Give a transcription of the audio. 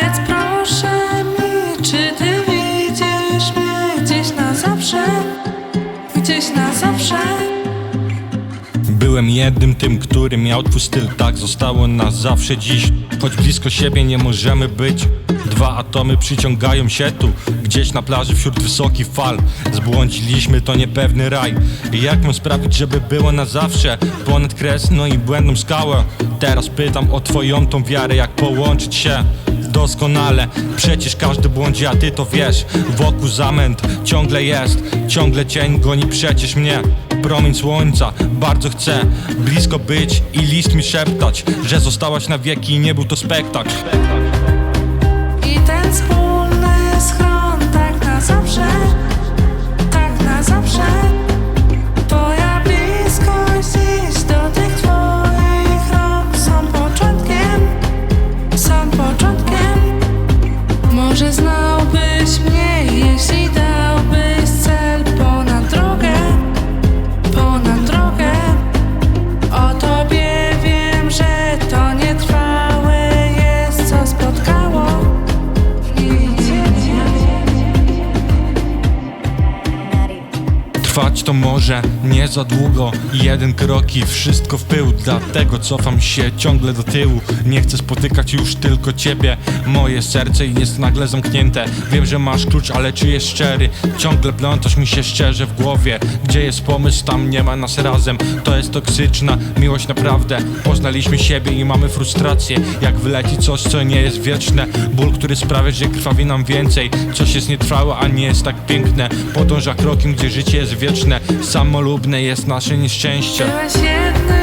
Powiedz proszę mi, czy ty widzisz mnie gdzieś na zawsze? Gdzieś na zawsze? Byłem jednym tym, który miał twój styl. Tak zostało nas zawsze dziś. Choć blisko siebie nie możemy być. Dwa atomy przyciągają się tu. Gdzieś na plaży wśród wysokich fal. Zbłądziliśmy, to niepewny raj. Jak mam sprawić, żeby było na zawsze? Ponad kres, no i błędną skałę. Teraz pytam o twoją tą wiarę Jak połączyć się doskonale. Przecież każdy błądzi, a ty to wiesz. Wokół zamęt ciągle jest. Ciągle cień goni przecież mnie. Promień słońca, bardzo chcę Blisko być i list mi szeptać Że zostałaś na wieki i nie był to spektakl Trwać to może nie za długo. Jeden krok i wszystko w pył Dlatego cofam się ciągle do tyłu. Nie chcę spotykać już tylko ciebie. Moje serce jest nagle zamknięte. Wiem, że masz klucz, ale czy jest szczery? Ciągle plątasz mi się szczerze w głowie. Gdzie jest pomysł, tam nie ma nas razem. To jest toksyczna miłość naprawdę. Poznaliśmy siebie i mamy frustrację. Jak wyleci coś, co nie jest wieczne. Ból, który sprawia, że krwawi nam więcej. Coś jest nietrwałe, a nie jest tak piękne. Podąża krokiem, gdzie życie jest wieczne Samolubne jest nasze nieszczęście. Byłeś jednym